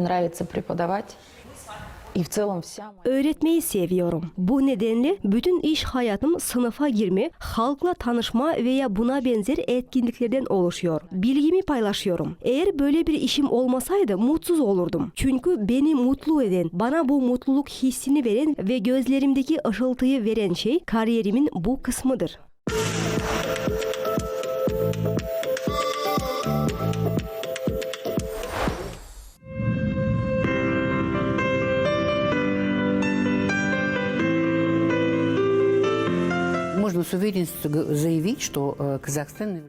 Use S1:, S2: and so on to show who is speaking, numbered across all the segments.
S1: Мне нравится преподавать. И в целом вся моя...
S2: Öğretmeyi seviyorum. Bu nedenle bütün iş hayatım sınıfa girme, halkla tanışma veya buna benzer etkinliklerden oluşuyor. Bilgimi paylaşıyorum. Eğer böyle bir işim olmasaydı mutsuz olurdum. Çünkü beni mutlu eden, bana bu mutluluk hissini veren ve gözlerimdeki ışıltıyı veren şey kariyerimin bu kısmıdır.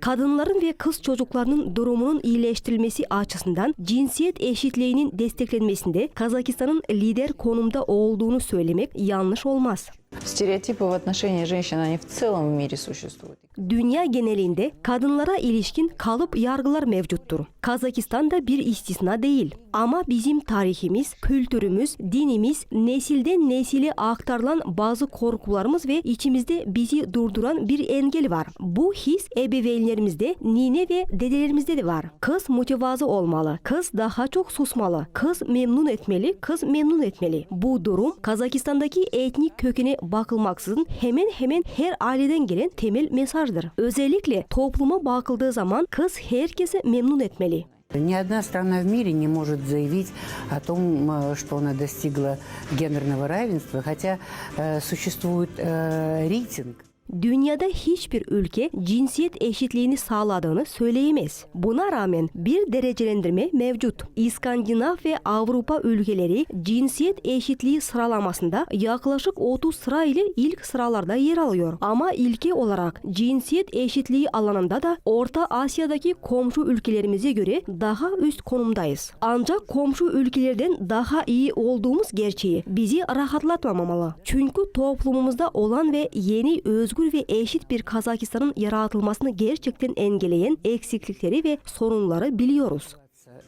S2: Kadınların ve kız çocuklarının durumunun iyileştirilmesi açısından cinsiyet eşitliğinin desteklenmesinde Kazakistan'ın lider konumda olduğunu söylemek yanlış olmaz.
S1: Стереотипы в отношении женщин, они в целом в мире существуют.
S2: Dünya genelinde kadınlara ilişkin kalıp yargılar mevcuttur. Kazakistan da bir istisna değil. Ama bizim tarihimiz, kültürümüz, dinimiz, nesilden nesile aktarılan bazı korkularımız ve içimizde bizi durduran bir engel var. Bu his ebeveynlerimizde, nine ve dedelerimizde de var. Kız mütevazı olmalı, kız daha çok susmalı, kız memnun etmeli, kız memnun etmeli. Bu durum Kazakistan'daki etnik kökene bakılmaksızın hemen hemen her aileden gelen temel mesajdır. Özellikle topluma bakıldığı zaman kız herkese memnun etmeli.
S3: Ни одна страна в мире не может заявить о том, э, что она достигла гендерного равенства, хотя э, существует э, рейтинг.
S2: Dünyada hiçbir ülke cinsiyet eşitliğini sağladığını söyleyemez. Buna rağmen bir derecelendirme mevcut. İskandinav ve Avrupa ülkeleri cinsiyet eşitliği sıralamasında yaklaşık 30 sıra ile ilk sıralarda yer alıyor. Ama ilke olarak cinsiyet eşitliği alanında da Orta Asya'daki komşu ülkelerimize göre daha üst konumdayız. Ancak komşu ülkelerden daha iyi olduğumuz gerçeği bizi rahatlatmamalı. Çünkü toplumumuzda olan ve yeni özgür ve eşit bir Kazakistan'ın yaratılmasını gerçekten engelleyen eksiklikleri ve sorunları biliyoruz.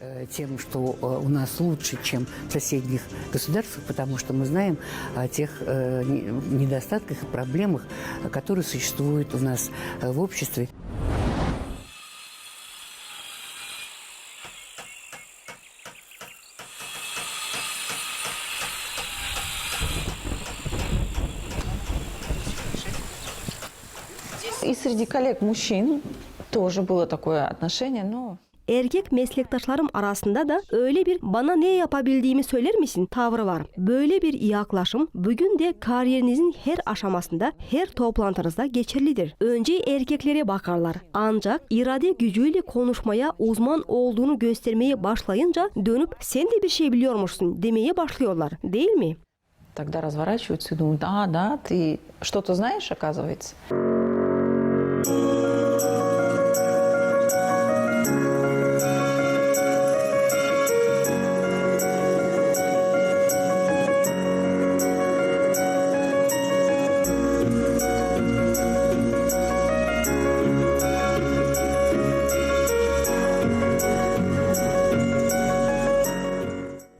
S3: э, тем, что э, у нас лучше, чем в соседних государствах, потому что мы знаем о тех э, не- недостатках и проблемах, э, которые существуют у нас э, в обществе.
S1: коллег мужчин тоже было такое отношение, но
S2: Erkek meslektaşlarım arasında da öyle bir bana ne yapabildiğimi söyler misin tavrı var. Böyle bir yaklaşım bugün de kariyerinizin her aşamasında, her toplantınızda geçerlidir. Önce erkeklere bakarlar. Ancak irade gücüyle konuşmaya uzman olduğunu göstermeye başlayınca dönüp sen de bir şey biliyormuşsun demeye başlıyorlar. Değil mi?
S1: тогда разворачиваются и думают, а, да, ты что-то знаешь, оказывается. Thank you.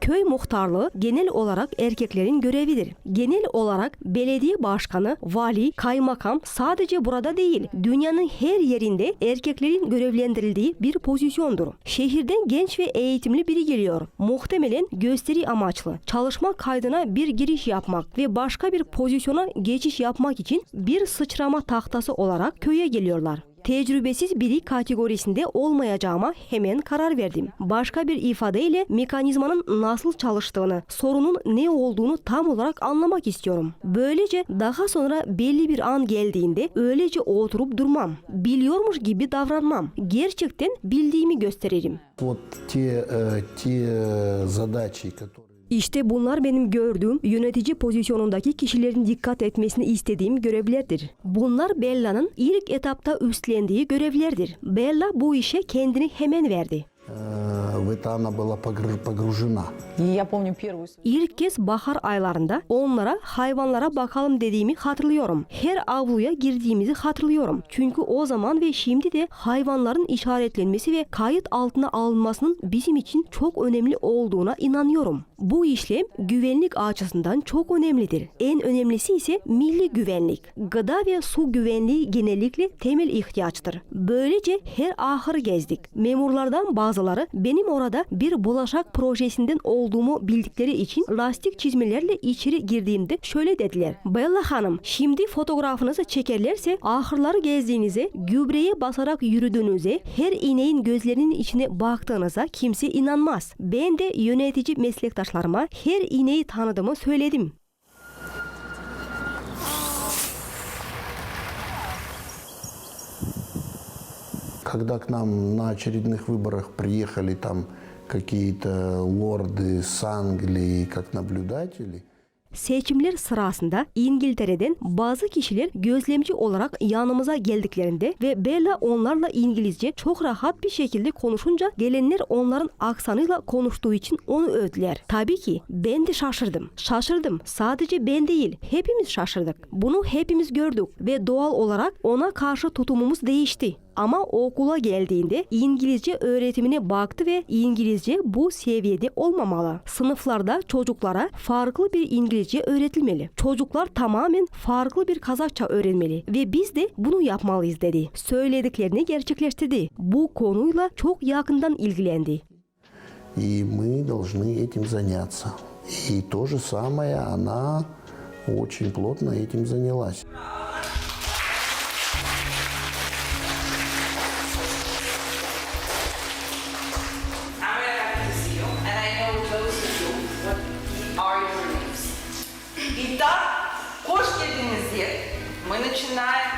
S2: Köy muhtarlığı genel olarak erkeklerin görevidir. Genel olarak belediye başkanı, vali, kaymakam sadece burada değil, dünyanın her yerinde erkeklerin görevlendirildiği bir pozisyondur. Şehirden genç ve eğitimli biri geliyor. Muhtemelen gösteri amaçlı, çalışma kaydına bir giriş yapmak ve başka bir pozisyona geçiş yapmak için bir sıçrama tahtası olarak köye geliyorlar tecrübesiz biri kategorisinde olmayacağıma hemen karar verdim. Başka bir ifadeyle mekanizmanın nasıl çalıştığını, sorunun ne olduğunu tam olarak anlamak istiyorum. Böylece daha sonra belli bir an geldiğinde öylece oturup durmam. Biliyormuş gibi davranmam. Gerçekten bildiğimi gösteririm.
S4: Вот те, э, те э, задачи, которые
S2: İşte bunlar benim gördüğüm yönetici pozisyonundaki kişilerin dikkat etmesini istediğim görevlerdir. Bunlar Bella'nın ilk etapta üstlendiği görevlerdir. Bella bu işe kendini hemen verdi. İlk kez bahar aylarında onlara hayvanlara bakalım dediğimi hatırlıyorum. Her avluya girdiğimizi hatırlıyorum. Çünkü o zaman ve şimdi de hayvanların işaretlenmesi ve kayıt altına alınmasının bizim için çok önemli olduğuna inanıyorum. Bu işlem güvenlik açısından çok önemlidir. En önemlisi ise milli güvenlik. Gıda ve su güvenliği genellikle temel ihtiyaçtır. Böylece her ahır gezdik. Memurlardan bazı bazıları benim orada bir bulaşak projesinden olduğumu bildikleri için lastik çizmelerle içeri girdiğimde şöyle dediler. Bella Hanım şimdi fotoğrafınızı çekerlerse ahırları gezdiğinize, gübreye basarak yürüdüğünüze, her ineğin gözlerinin içine baktığınıza kimse inanmaz. Ben de yönetici meslektaşlarıma her ineği tanıdığımı söyledim.
S4: Когда к нам на очередных выборах приехали там какие-то лорды с Англии как наблюдатели,
S2: Seçimler sırasında İngiltere'den bazı kişiler gözlemci olarak yanımıza geldiklerinde ve Bella onlarla İngilizce çok rahat bir şekilde konuşunca gelenler onların aksanıyla konuştuğu için onu övdüler. Tabii ki ben de şaşırdım. Şaşırdım. Sadece ben değil, hepimiz şaşırdık. Bunu hepimiz gördük ve doğal olarak ona karşı tutumumuz değişti. Ama okula geldiğinde İngilizce öğretimine baktı ve İngilizce bu seviyede olmamalı. Sınıflarda çocuklara farklı bir İngilizce öğretilmeli. Çocuklar tamamen farklı bir Kazakça öğrenmeli ve biz de bunu yapmalıyız dedi. Söylediklerini gerçekleştirdi. Bu konuyla çok yakından ilgilendi.
S4: и мы должны этим заняться. И то же самое она очень плотно этим занялась.
S5: Мы начинаем.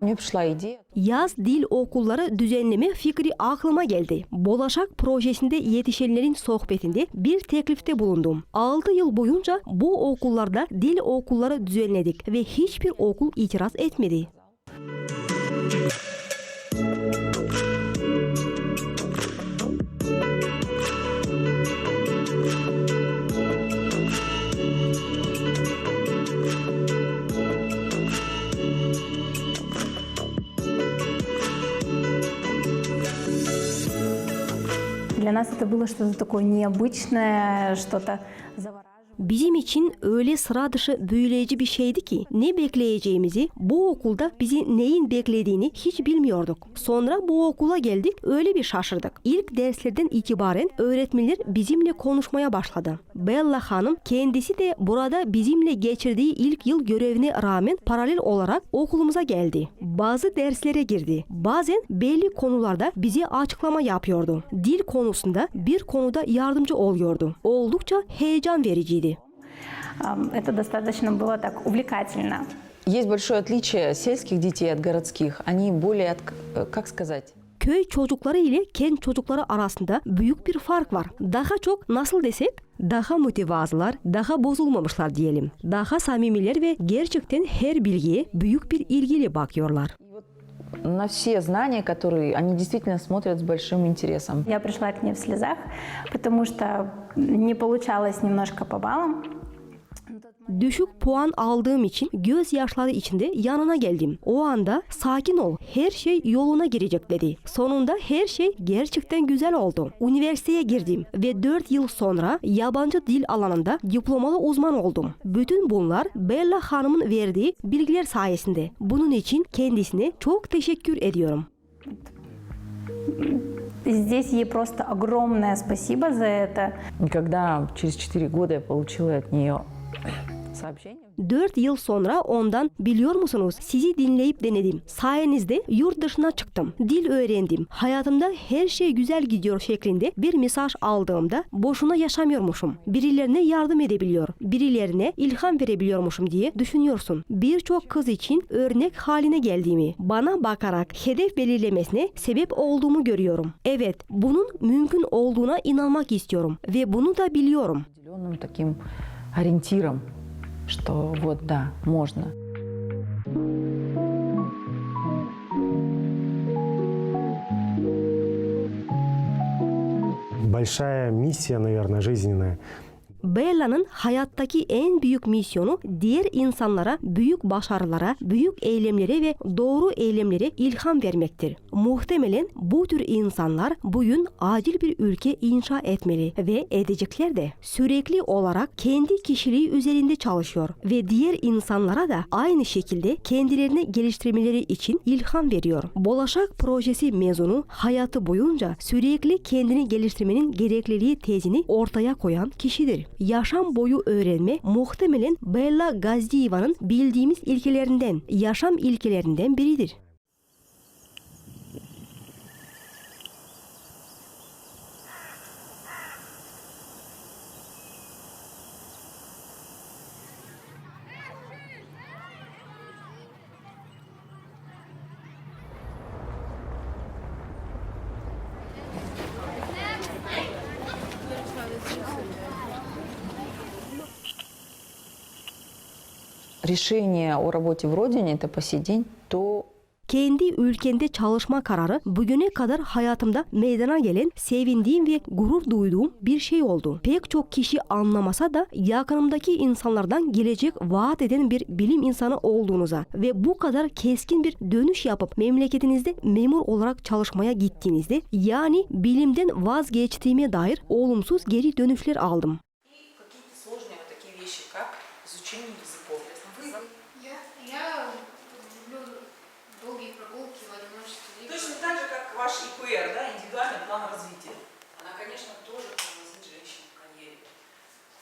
S1: Мне пришла идея.
S2: Yaz dil okulları düzenleme fikri aklıma geldi. Bolaşak projesinde yetişenlerin sohbetinde bir teklifte bulundum. 6 yıl boyunca bu okullarda dil okulları düzenledik ve hiçbir okul itiraz etmedi.
S6: Для нас это было что-то такое необычное, что-то завораживающее.
S2: Bizim için öyle sıra dışı büyüleyici bir şeydi ki ne bekleyeceğimizi, bu okulda bizi neyin beklediğini hiç bilmiyorduk. Sonra bu okula geldik, öyle bir şaşırdık. İlk derslerden itibaren öğretmenler bizimle konuşmaya başladı. Bella Hanım kendisi de burada bizimle geçirdiği ilk yıl görevine rağmen paralel olarak okulumuza geldi. Bazı derslere girdi. Bazen belli konularda bize açıklama yapıyordu. Dil konusunda bir konuda yardımcı oluyordu. Oldukça heyecan vericiydi.
S6: Это достаточно было так увлекательно.
S1: Есть большое отличие сельских детей от городских. Они более, от- э, как сказать,
S2: Köy çocukları ile kent çocukları arasında büyük bir fark var. Daha çok nasıl desek daha mütevazılar, daha bozulmamışlar diyelim. Daha samimiler ve gerçekten her bilgiye büyük bir ilgiyle bakıyorlar.
S1: на все знания, которые они действительно смотрят с большим интересом.
S6: Я пришла к ней в слезах, потому что не получалось немножко по баллам.
S2: Düşük puan aldığım için gözyaşları içinde yanına geldim. O anda sakin ol, her şey yoluna girecek dedi. Sonunda her şey gerçekten güzel oldu. Üniversiteye girdim ve 4 yıl sonra yabancı dil alanında diplomalı uzman oldum. Bütün bunlar Bella Hanım'ın verdiği bilgiler sayesinde. Bunun için kendisine çok teşekkür ediyorum.
S6: И Здесь ей просто огромное спасибо за это.
S1: И когда через 4 года я получила от нее сообщение,
S2: 4 yıl sonra ondan biliyor musunuz sizi dinleyip denedim. Sayenizde yurt dışına çıktım. Dil öğrendim. Hayatımda her şey güzel gidiyor şeklinde bir mesaj aldığımda boşuna yaşamıyormuşum. Birilerine yardım edebiliyor. Birilerine ilham verebiliyormuşum diye düşünüyorsun. Birçok kız için örnek haline geldiğimi, bana bakarak hedef belirlemesine sebep olduğumu görüyorum. Evet, bunun mümkün olduğuna inanmak istiyorum ve bunu da biliyorum.
S1: определенным таким ориентиром, что вот да, можно.
S7: большая миссия, наверное, жизненная.
S2: Bella'nın hayattaki en büyük misyonu diğer insanlara büyük başarılara, büyük eylemlere ve doğru eylemlere ilham vermektir. Muhtemelen bu tür insanlar bugün acil bir ülke inşa etmeli ve edecekler de. Sürekli olarak kendi kişiliği üzerinde çalışıyor ve diğer insanlara da aynı şekilde kendilerini geliştirmeleri için ilham veriyor. Bolaşak projesi mezunu hayatı boyunca sürekli kendini geliştirmenin gerekliliği tezini ortaya koyan kişidir. Yaşam boyu öğrenme muhtemelen Bella Gazdiyeva'nın bildiğimiz ilkelerinden, yaşam ilkelerinden biridir.
S1: Решение о работе в родине – это по сей день то,
S2: Kendi ülkende çalışma kararı bugüne kadar hayatımda meydana gelen sevindiğim ve gurur duyduğum bir şey oldu. Pek çok kişi anlamasa da yakınımdaki insanlardan gelecek vaat eden bir bilim insanı olduğunuza ve bu kadar keskin bir dönüş yapıp memleketinizde memur olarak çalışmaya gittiğinizde yani bilimden vazgeçtiğime dair olumsuz geri dönüşler aldım.
S5: ИПР, да, индивидуальный план развития. Она, конечно, тоже тормозит женщин в карьере.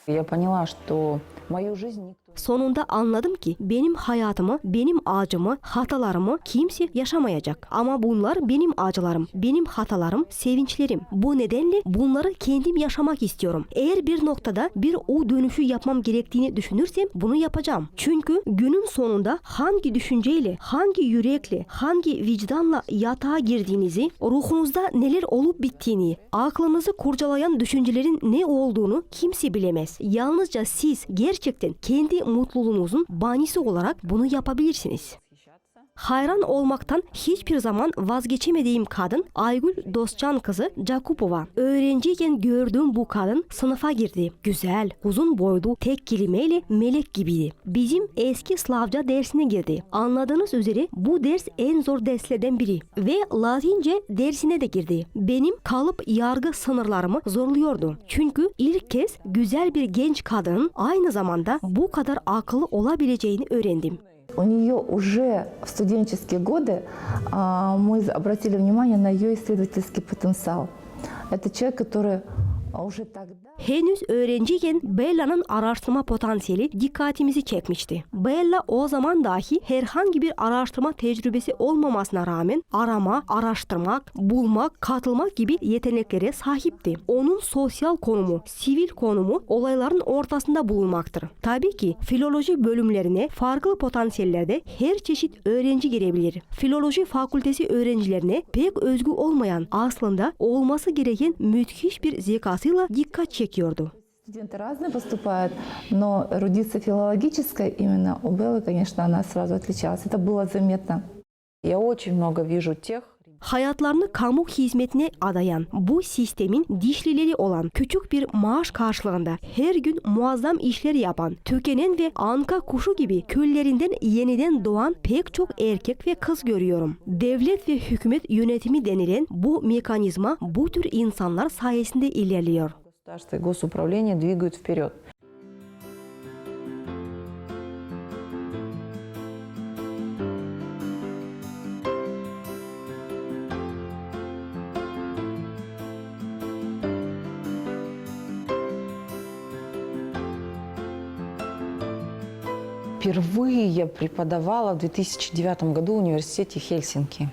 S1: я поняла, что мою жизнь
S2: Sonunda anladım ki benim hayatımı, benim acımı, hatalarımı kimse yaşamayacak. Ama bunlar benim acılarım, benim hatalarım, sevinçlerim. Bu nedenle bunları kendim yaşamak istiyorum. Eğer bir noktada bir o dönüşü yapmam gerektiğini düşünürsem bunu yapacağım. Çünkü günün sonunda hangi düşünceyle, hangi yürekle, hangi vicdanla yatağa girdiğinizi, ruhunuzda neler olup bittiğini, aklınızı kurcalayan düşüncelerin ne olduğunu kimse bilemez. Yalnızca siz gerçekten kendi mutluluğunuzun banisi olarak bunu yapabilirsiniz. Hayran olmaktan hiçbir zaman vazgeçemediğim kadın Aygül Dostcan kızı Jakupova. Öğrenciyken gördüğüm bu kadın sınıfa girdi. Güzel, uzun boylu, tek kelimeyle melek gibiydi. Bizim eski Slavca dersine girdi. Anladığınız üzere bu ders en zor derslerden biri. Ve Latince dersine de girdi. Benim kalıp yargı sınırlarımı zorluyordu. Çünkü ilk kez güzel bir genç kadının aynı zamanda bu kadar akıllı olabileceğini öğrendim.
S8: У нее уже в студенческие годы а, мы обратили внимание на ее исследовательский потенциал. Это человек, который
S2: Henüz öğrenciyken Bella'nın araştırma potansiyeli dikkatimizi çekmişti. Bella o zaman dahi herhangi bir araştırma tecrübesi olmamasına rağmen arama, araştırmak, bulmak, katılmak gibi yeteneklere sahipti. Onun sosyal konumu, sivil konumu olayların ortasında bulunmaktır. Tabii ki filoloji bölümlerine farklı potansiyellerde her çeşit öğrenci girebilir. Filoloji fakültesi öğrencilerine pek özgü olmayan aslında olması gereken müthiş bir zekasıyla dikkat çekiyordu.
S8: студенты разные поступают, но эрудиция филологическая именно у Беллы, конечно, она сразу отличалась. Это было заметно.
S1: Я очень много вижу тех
S2: Hayatlarını kamu hizmetine adayan bu sistemin dişlileri olan küçük bir maaş karşılığında her gün muazzam işler yapan, tükenen ve anka kuşu gibi küllerinden yeniden doğan pek çok erkek ve kız görüyorum. Devlet ve hükümet yönetimi denilen bu mekanizma bu tür insanlar sayesinde ilerliyor.
S1: государства и госуправления двигают вперед. Я преподавала в 2009 году в университете Хельсинки.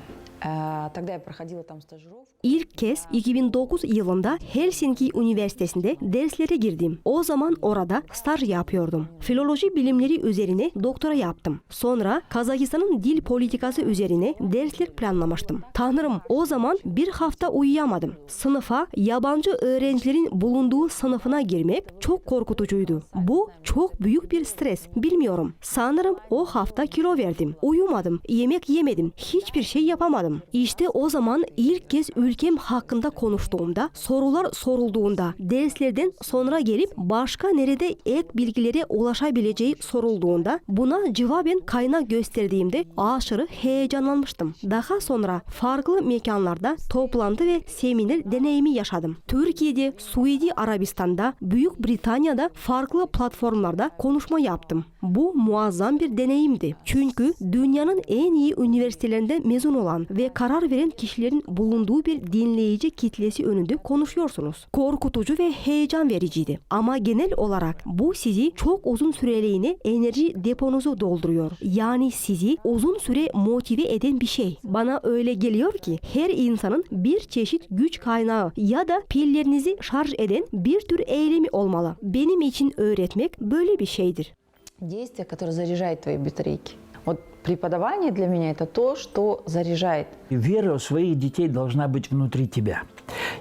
S2: İlk kez 2009 yılında Helsinki Üniversitesi'nde derslere girdim. O zaman orada staj yapıyordum. Filoloji bilimleri üzerine doktora yaptım. Sonra Kazakistan'ın dil politikası üzerine dersler planlamıştım. Tanrım o zaman bir hafta uyuyamadım. Sınıfa yabancı öğrencilerin bulunduğu sınıfına girmek çok korkutucuydu. Bu çok büyük bir stres. Bilmiyorum. Sanırım o hafta kilo verdim. Uyumadım. Yemek yemedim. Hiçbir şey yapamadım başladım. İşte o zaman ilk kez ülkem hakkında konuştuğumda, sorular sorulduğunda, derslerden sonra gelip başka nerede ek bilgilere ulaşabileceği sorulduğunda buna cevaben kaynak gösterdiğimde aşırı heyecanlanmıştım. Daha sonra farklı mekanlarda toplantı ve seminer deneyimi yaşadım. Türkiye'de, Suudi Arabistan'da, Büyük Britanya'da farklı platformlarda konuşma yaptım. Bu muazzam bir deneyimdi. Çünkü dünyanın en iyi üniversitelerinde mezun olan ve karar veren kişilerin bulunduğu bir dinleyici kitlesi önünde konuşuyorsunuz. Korkutucu ve heyecan vericiydi. Ama genel olarak bu sizi çok uzun süreliğine enerji deponuzu dolduruyor. Yani sizi uzun süre motive eden bir şey. Bana öyle geliyor ki her insanın bir çeşit güç kaynağı ya da pillerinizi şarj eden bir tür eylemi olmalı. Benim için öğretmek böyle bir şeydir
S1: Действие, которое заряжает твои батарейки. Вот преподавание для меня это то, что заряжает.
S9: Вера в своих детей должна быть внутри тебя.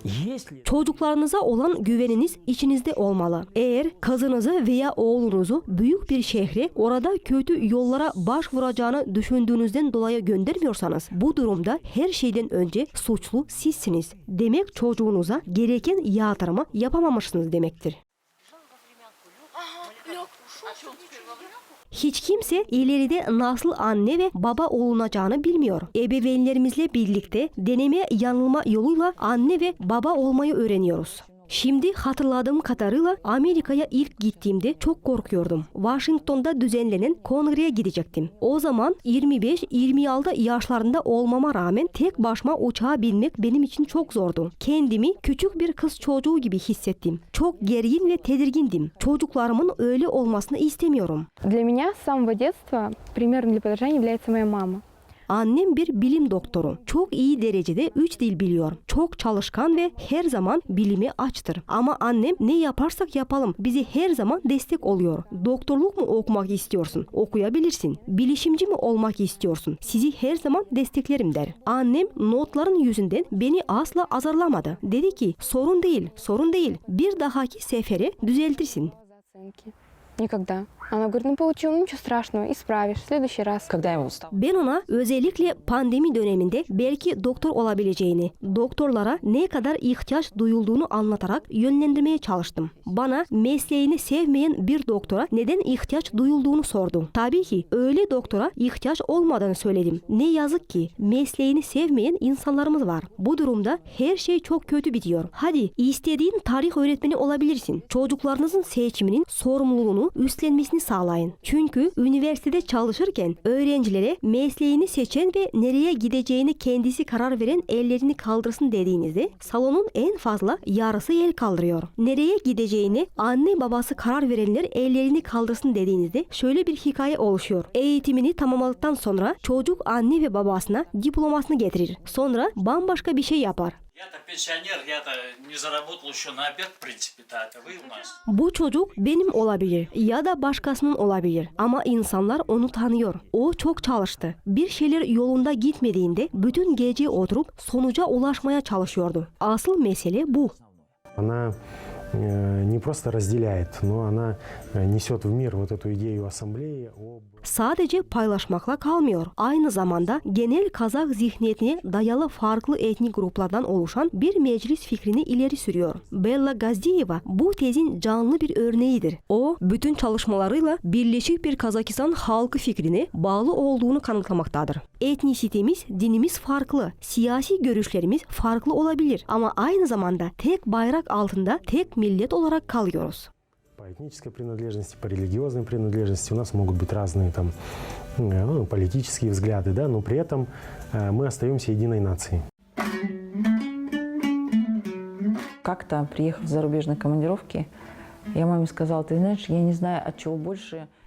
S9: Если
S2: Çocuklarınıza olan güveniniz içinizde olmalı. Eğer kızınızı veya oğlunuzu büyük bir şehre orada kötü yollara başvuracağını düşündüğünüzden dolayı göndermiyorsanız bu durumda her şeyden önce suçlu sizsiniz. Demek çocuğunuza gereken yatırımı yapamamışsınız demektir. Hiç kimse ileride nasıl anne ve baba olunacağını bilmiyor. Ebeveynlerimizle birlikte deneme yanılma yoluyla anne ve baba olmayı öğreniyoruz. Şimdi hatırladığım kadarıyla Amerika'ya ilk gittiğimde çok korkuyordum. Washington'da düzenlenen kongreye gidecektim. O zaman 25-26 yaşlarında olmama rağmen tek başıma uçağa binmek benim için çok zordu. Kendimi küçük bir kız çocuğu gibi hissettim. Çok gergin ve tedirgindim. Çocuklarımın öyle olmasını istemiyorum.
S10: Для меня с самого детства примером для подражания является моя мама.
S2: Annem bir bilim doktoru. Çok iyi derecede 3 dil biliyor. Çok çalışkan ve her zaman bilime açtır. Ama annem ne yaparsak yapalım bize her zaman destek oluyor. Doktorluk mu okumak istiyorsun? Okuyabilirsin. Bilişimci mi olmak istiyorsun? Sizi her zaman desteklerim der. Annem notların yüzünden beni asla azarlamadı. Dedi ki sorun değil, sorun değil. Bir dahaki sefere düzeltirsin.
S10: Оценки. Никогда. Она говорит, ну получил, ну ничего страшного, исправишь, в следующий раз.
S1: Когда я устал.
S2: Ben ona özellikle pandemi döneminde belki doktor olabileceğini, doktorlara ne kadar ihtiyaç duyulduğunu anlatarak yönlendirmeye çalıştım. Bana mesleğini sevmeyen bir doktora neden ihtiyaç duyulduğunu sordu. Tabii ki öyle doktora ihtiyaç olmadığını söyledim. Ne yazık ki mesleğini sevmeyen insanlarımız var. Bu durumda her şey çok kötü bitiyor. Hadi istediğin tarih öğretmeni olabilirsin. Çocuklarınızın seçiminin sorumluluğunu üstlenmesini sağlayın. Çünkü üniversitede çalışırken öğrencilere mesleğini seçen ve nereye gideceğini kendisi karar veren ellerini kaldırsın dediğinizde salonun en fazla yarısı el kaldırıyor. Nereye gideceğini anne babası karar verenler ellerini kaldırsın dediğinizde şöyle bir hikaye oluşuyor. Eğitimini tamamladıktan sonra çocuk anne ve babasına diplomasını getirir. Sonra bambaşka bir şey yapar.
S9: я-то пенсионер, я-то не заработал еще на обед, в принципе-то, это вы у нас.
S2: Bu çocuk benim olabilir ya da başkasının olabilir ama insanlar onu tanıyor. O çok çalıştı. Bir şeyler yolunda gitmediğinde bütün gece oturup sonuca ulaşmaya çalışıyordu. Asıl mesele bu.
S11: Она э, не просто разделяет, но она э, несет в мир вот эту идею ассамблеи об
S2: Sadece paylaşmakla kalmıyor. Aynı zamanda genel Kazak zihniyetine dayalı farklı etnik gruplardan oluşan bir meclis fikrini ileri sürüyor. Bella Gazdiyeva bu tezin canlı bir örneğidir. O bütün çalışmalarıyla birleşik bir Kazakistan halkı fikrine bağlı olduğunu kanıtlamaktadır. Etnisitemiz, dinimiz farklı, siyasi görüşlerimiz farklı olabilir ama aynı zamanda tek bayrak altında tek millet olarak kalıyoruz.
S11: по этнической принадлежности, по религиозной принадлежности. У нас могут быть разные там э, ну, политические взгляды, да, но при этом э, мы остаемся единой нацией.
S1: Как-то, приехав в зарубежной командировки,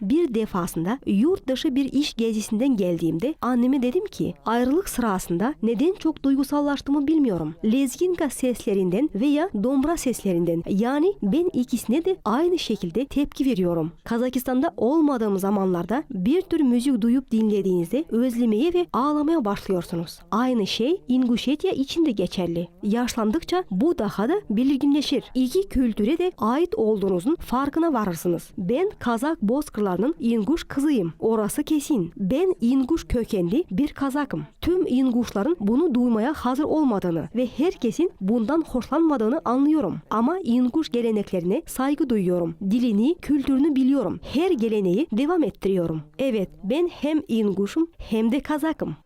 S2: bir defasında yurt dışı bir iş gezisinden geldiğimde anneme dedim ki ayrılık sırasında neden çok duygusallaştığımı bilmiyorum. Lezginka seslerinden veya dombra seslerinden yani ben ikisine de aynı şekilde tepki veriyorum. Kazakistan'da olmadığım zamanlarda bir tür müzik duyup dinlediğinizde özlemeye ve ağlamaya başlıyorsunuz. Aynı şey Ingushetya için de geçerli. Yaşlandıkça bu daha da belirginleşir. İki kültüre de ait olduğunuz olduğunuzun farkına varırsınız. Ben Kazak bozkırlarının İnguş kızıyım. Orası kesin. Ben İnguş kökenli bir Kazakım. Tüm İnguşların bunu duymaya hazır olmadığını ve herkesin bundan hoşlanmadığını anlıyorum. Ama İnguş geleneklerine saygı duyuyorum. dilini, kültürünü biliyorum. Her geleneği devam ettiriyorum. Evet, ben hem İnguş'um hem de Kazak'ım.